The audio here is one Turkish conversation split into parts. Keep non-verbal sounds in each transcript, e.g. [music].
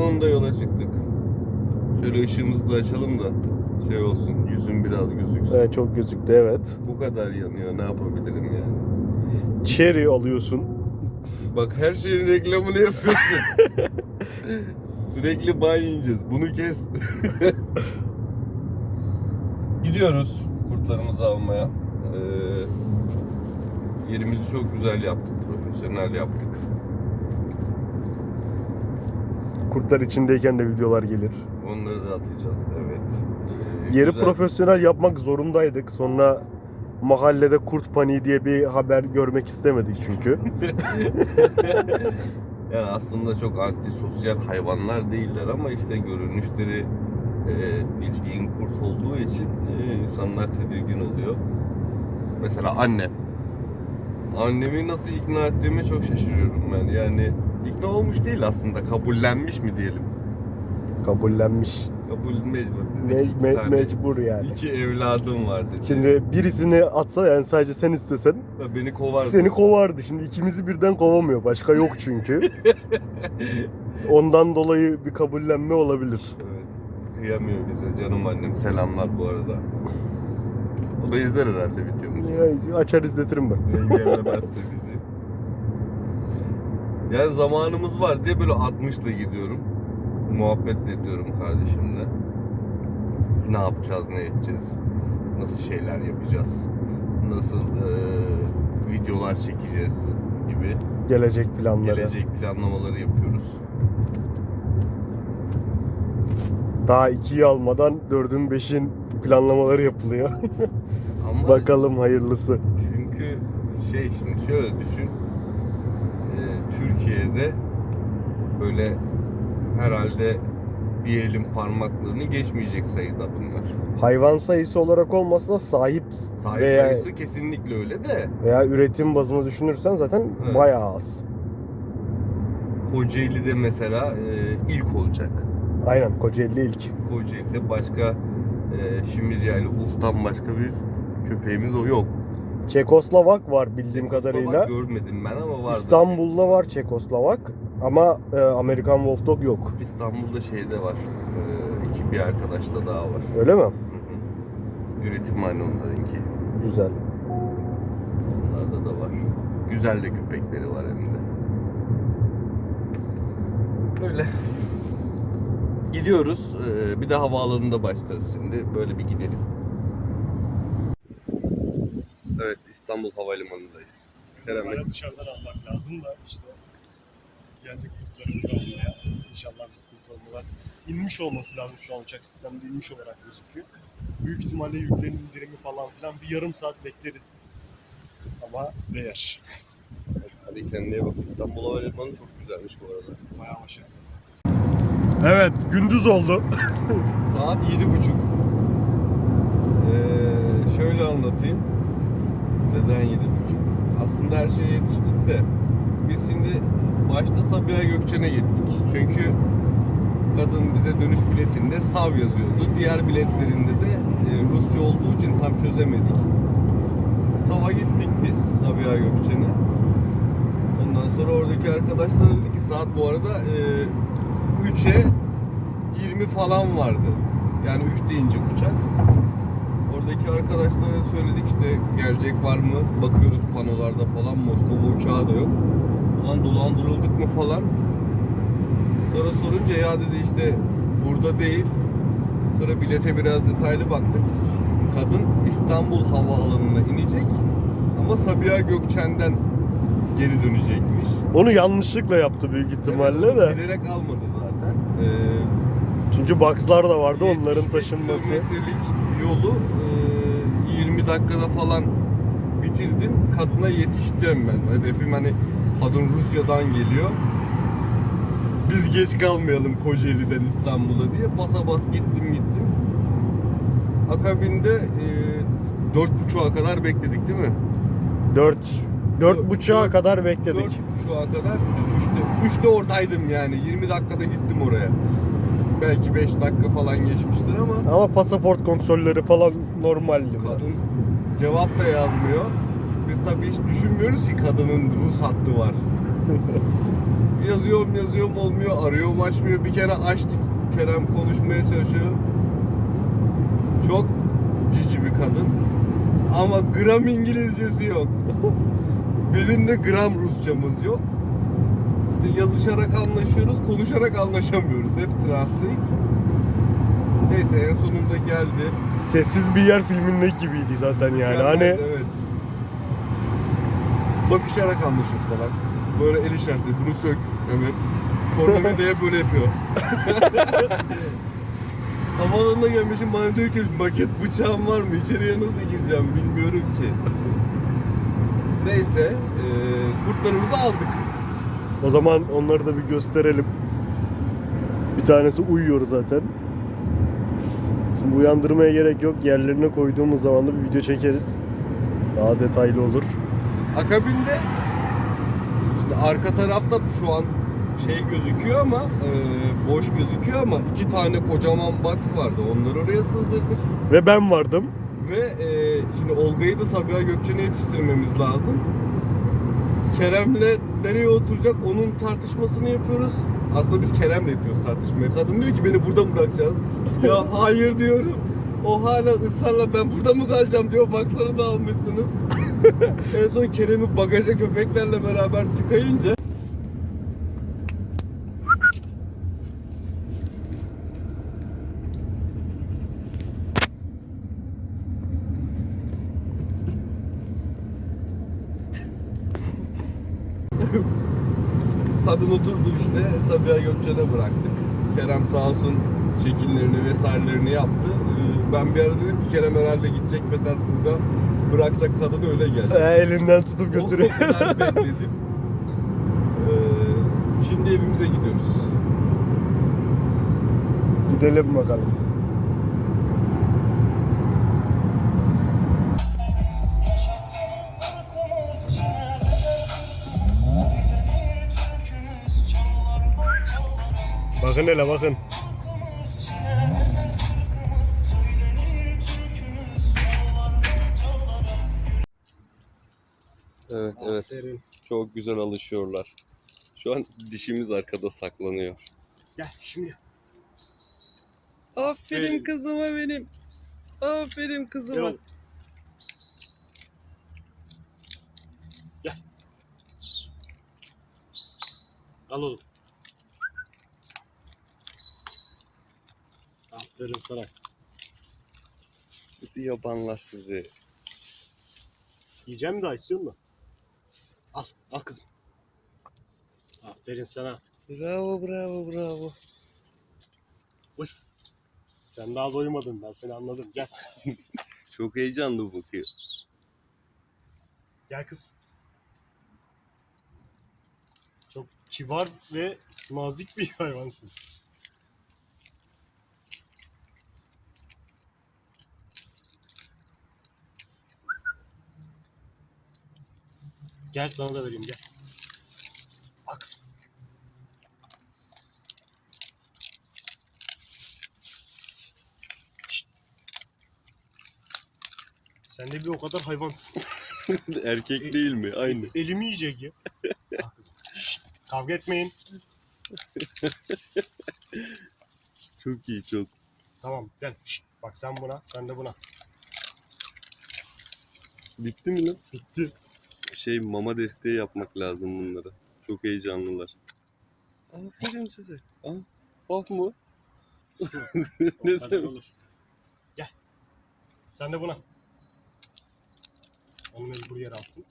Sonunda yola çıktık. Şöyle ışığımızı da açalım da şey olsun, yüzüm biraz gözüksün. Evet çok gözüktü evet. Bu kadar yanıyor, ne yapabilirim yani? Cherry alıyorsun. Bak her şeyin reklamını yapıyorsun. [laughs] Sürekli ban yiyeceğiz. Bunu kes. [laughs] Gidiyoruz kurtlarımızı almaya. Ee, yerimizi çok güzel yaptık. Profesyonel yaptık. Kurtlar içindeyken de videolar gelir. Onları da atacağız. Evet. Ee, Yeri güzel. profesyonel yapmak zorundaydık. Sonra mahallede kurt paniği diye bir haber görmek istemedik çünkü. [laughs] Yani aslında çok antisosyal hayvanlar değiller ama işte görünüşleri e, bildiğin kurt olduğu için e, insanlar tedirgin oluyor. Mesela annem. Annemi nasıl ikna ettiğime çok şaşırıyorum ben. Yani ikna olmuş değil aslında. Kabullenmiş mi diyelim? Kabullenmiş. Kabul mecbur. Me- ki, iki me- tane- mecbur yani. İki evladım var dedi. Şimdi birisini atsa yani sadece sen istesen Ve beni kovar. seni kovardı. Şimdi ikimizi birden kovamıyor. Başka yok çünkü. [laughs] Ondan dolayı bir kabullenme olabilir. Evet. Kıyamıyor bize canım annem. Selamlar bu arada. O da izler herhalde videomuzu. Ya, açar izletirim ben. Engellemezse bizi. Yani zamanımız var diye böyle 60'la gidiyorum. Muhabbet ediyorum kardeşimle. Ne yapacağız, ne edeceğiz? Nasıl şeyler yapacağız? Nasıl eee, videolar çekeceğiz gibi Gelecek planları. gelecek planlamaları yapıyoruz. Daha ikiyi almadan dördün beşin planlamaları yapılıyor. Ama [laughs] Bakalım hayırlısı. Çünkü şey şimdi şöyle düşün. Türkiye'de böyle herhalde bir elin parmaklarını geçmeyecek sayıda bunlar. Hayvan sayısı olarak olmasa da sahip Sahip veya, sayısı kesinlikle öyle de veya üretim bazını düşünürsen zaten Evet. bayağı az. Kocaeli'de mesela e, ilk olacak. Aynen Kocaeli ilk. Kocaeli'de başka e, Şimirya ile Uf'tan başka bir köpeğimiz o yok. Çekoslovak var bildiğim kadarıyla. Görmedim ben ama vardı. İstanbul'da var Çekoslovak ama e, Amerikan Wolf Dog yok. İstanbul'da şeyde var. E, iki bir arkadaşta daha var. Öyle mi? Hı hı. Üretim aynı onlarınki. Güzel. Onlarda da var. Güzel de köpekleri var hem de. Böyle. Gidiyoruz. Ee, bir de havaalanında başlarız şimdi. Böyle bir gidelim. Evet İstanbul Havalimanı'ndayız. Bunları dışarıdan almak lazım da işte geldik kurtlarımızı almaya. İnşallah bir sıkıntı olmadan. İnmiş olması lazım şu an uçak sistemde inmiş olarak gözüküyor. Büyük ihtimalle yüklerin indirimi falan filan bir yarım saat bekleriz. Ama değer. [laughs] Hadi kendine bak. İstanbul Havalimanı çok güzelmiş bu arada. Bayağı başarılı. Evet gündüz oldu. [laughs] Saat yedi buçuk. Ee, şöyle anlatayım. Neden yedi buçuk? Aslında her şeye yetiştik de biz şimdi başta Sabiha Gökçen'e gittik. Çünkü kadın bize dönüş biletinde Sav yazıyordu. Diğer biletlerinde de e, Rusça olduğu için tam çözemedik. Sav'a gittik biz Sabiha Gökçen'e. Ondan sonra oradaki arkadaşlar dedi ki saat bu arada e, 3'e 20 falan vardı. Yani 3 deyince uçak. Oradaki arkadaşlara söyledik işte gelecek var mı? Bakıyoruz panolarda falan Moskova uçağı da yok. Ulan dolandırıldık mı falan. Sonra sorunca ya dedi işte burada değil. Sonra bilete biraz detaylı baktık. Kadın İstanbul Havaalanı'na inecek ama Sabiha Gökçen'den geri dönecekmiş. Onu yanlışlıkla yaptı büyük ihtimalle Evet, de. Bilerek almadı zaten. Ee, Çünkü boxlar da vardı onların 75 taşınması. kilometrelik yolu 20 dakikada falan bitirdim. Kadına yetişeceğim ben. Hedefim hani kadın Rusya'dan geliyor. Biz geç kalmayalım Kocaeli'den İstanbul'a diye basa bas gittim gittim. Akabinde e, dört buçuğa kadar bekledik değil mi? 4 Dört- 4 buçuğa kadar bekledik. Dört buçuğa kadar biz üçte, üçte oradaydım yani 20 dakikada gittim oraya. Belki 5 dakika falan geçmiştir ama Ama pasaport kontrolleri falan normaldi biraz. Kadın cevap da yazmıyor. Biz tabii hiç düşünmüyoruz ki kadının Rus hattı var. [laughs] Yazıyorum yazıyorum olmuyor. Arıyorum açmıyor. Bir kere açtık. Kerem konuşmaya çalışıyor. Çok cici bir kadın. Ama gram İngilizcesi yok. [laughs] Bizim de gram Rusçamız yok. İşte yazışarak anlaşıyoruz, konuşarak anlaşamıyoruz. Hep translate. Neyse en sonunda geldi. Sessiz bir yer filmindeki gibiydi zaten yani. Mükemmel, Hani evet. Bakışarak anlaşıyoruz falan. Böyle el işareti, bunu sök. Evet. Tornavidaya [laughs] böyle yapıyor. [laughs] Havalanına gelmişim bana diyor ki maket bıçağım var mı? İçeriye nasıl gireceğim bilmiyorum ki. Neyse, eee kurtlarımızı aldık. o zaman onları da bir gösterelim. Bir tanesi uyuyor zaten. Şimdi uyandırmaya gerek yok. Yerlerine koyduğumuz zaman da bir video çekeriz. Daha detaylı olur. Akabinde şimdi arka tarafta şu an şey gözüküyor ama eee, boş gözüküyor ama iki tane kocaman box vardı. Onları oraya sığdırdık. Ve ben vardım. Ve e, şimdi Olga'yı da Sabiha Gökçen'e yetiştirmemiz lazım. Kerem'le nereye oturacak onun tartışmasını yapıyoruz. Aslında biz Kerem'le yapıyoruz tartışmayı. Kadın diyor ki beni burada mı bırakacaksınız? [laughs] ya hayır diyorum. O hala ısrarla ben burada mı kalacağım diyor. Baksana da almışsınız. [laughs] en son Kerem'i bagaja köpeklerle beraber tıkayınca Kadın oturdu işte Sabiha Gökçen'e bıraktık. Kerem sağ olsun çekimlerini vesairelerini yaptı. Ee, Ben bir ara dedim ki Kerem herhalde gidecek Petersburg'a bırakacak kadın öyle gelecek. Ee, elinden tutup götürüyor. O kadar bekledim. Ee, şimdi evimize gidiyoruz. Gidelim bakalım. Bakın hele bakın. Evet evet Aferin. çok güzel alışıyorlar. Şu an dişimiz arkada saklanıyor. Gel şimdi. Aferin Evet. kızıma benim. Aferin kızıma. Gel. Gel. Al oğlum. Aferin sana. Sizi yabanlar sizi. Yiyeceğim mi daha istiyor musun? Al, al kızım. Aferin sana. Bravo bravo bravo. Sen daha doymadın ben seni anladım. Gel. [laughs] Çok heyecanlı bakıyor. Gel kız. Çok kibar ve nazik bir hayvansın. Gel sana da vereyim gel. Kızım. Şşt. Sen de bir o kadar hayvansın. [laughs] Erkek değil mi? Aynı. Elimi yiyecek ya. Ah kızım. Şşt, kavga etmeyin. [laughs] Çok iyi çok. Tamam gel. Şşt, bak sen buna, sen de buna. Bitti mi lan? Bitti. Şey mama desteği yapmak lazım bunlara. Çok heyecanlılar. Aferin size. Aa, of mu? ne Hadi demek? olur. Gel. Sen de buna. Onu mecbur yere attım.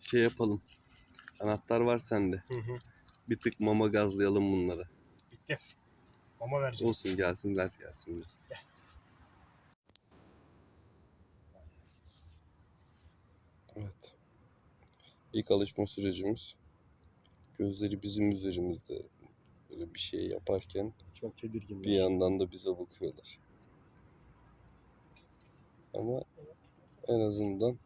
Şey yapalım. Anahtar var sende. Hı hı. Bir tık mama gazlayalım bunlara. Bitti. Mama vereceğim. Olsun gelsinler gelsinler. Evet. İlk alışma sürecimiz. Gözleri bizim üzerimizde. Böyle bir şey yaparken Çok tedirginler. bir yandan da bize bakıyorlar. Ama en azından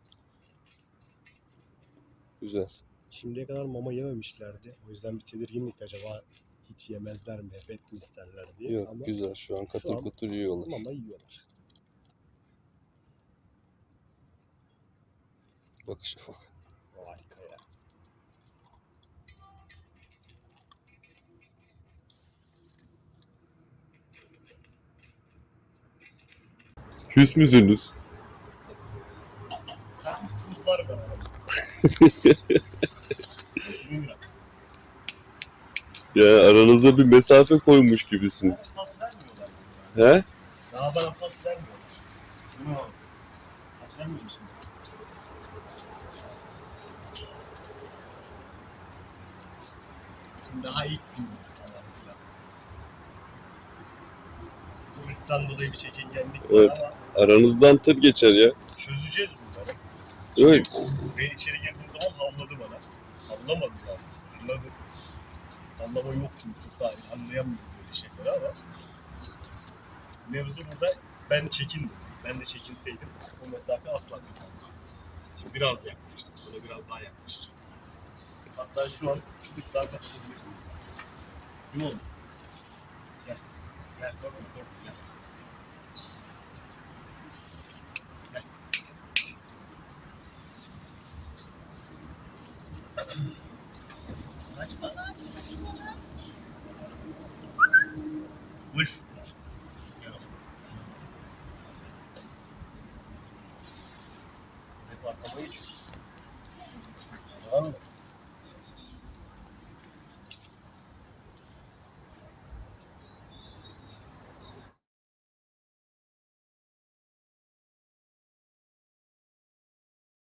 güzel. Şimdiye kadar mama yememişlerdi. O yüzden bir tedirginlik acaba hiç yemezler mi, hep mi isterler diye. Yok Ama güzel şu an katır an- kutur yiyorlar. mama yiyorlar. Bakışa bak. Harika ya. Küs müsünüz? Buyurun. [laughs] Ya aranızda bir mesafe koymuş gibisiniz. Pas vermiyorlar. He? Daha bana pas vermiyorlar. Değil mi abi? Pas vermiyor musun? Şimdi daha ilk gün falan filan. Bu ırktan dolayı bir çekingenlik var Evet. ama Aranızdan tır geçer ya. çözeceğiz bunları. Evet. Ben içeri girdiğim zaman havladı bana. Havlamadı doğrusu. Havladı. Havlama yok çünkü çok daha anlayamıyoruz öyle şeyleri ama mevzu burada ben çekindim. Ben de çekinseydim o mesafe asla kat olmazdı. Şimdi biraz yaklaştım. Sonra biraz daha yaklaşacağım. Hatta şu an bir tık daha bu mesafe. Ne oldu? Gel. Gel korkma korkma. Gel. Kaçma lan, kaçma lan. Buyur. Gel oğlum. Hep arkama geçiyorsun. Tamam mı?